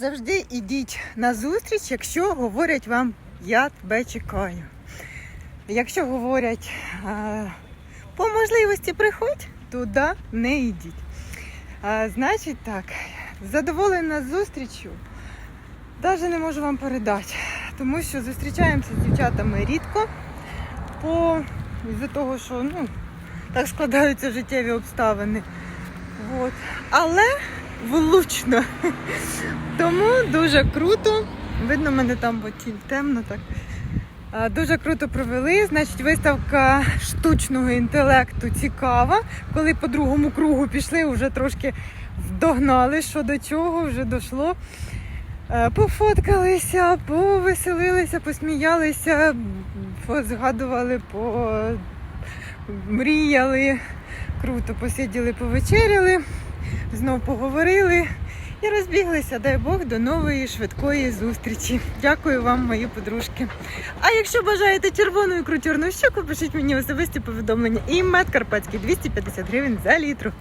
Завжди ідіть на зустріч, якщо говорять вам я тебе чекаю. Якщо говорять по можливості приходь, туди не йдіть. А, значить так, задоволена зустрічю, навіть не можу вам передати, тому що зустрічаємося з дівчатами рідко, по з-за того, що ну, так складаються життєві обставини. От. Але влучно. Тому дуже круто. Видно, мене там бо тінь темно так. Дуже круто провели. Значить, виставка штучного інтелекту цікава. Коли по другому кругу пішли, вже трошки вдогнали, що до чого, вже дійшло. Е, Пофоткалися, повеселилися, посміялися, позгадували, помріяли. Круто посиділи, повечеряли, знов поговорили і розбіглися, дай Бог, до нової швидкої зустрічі. Дякую вам, мої подружки. А якщо бажаєте червону і крутюрну щеку, пишіть мені особисті повідомлення. І мед карпатський 250 гривень за літру.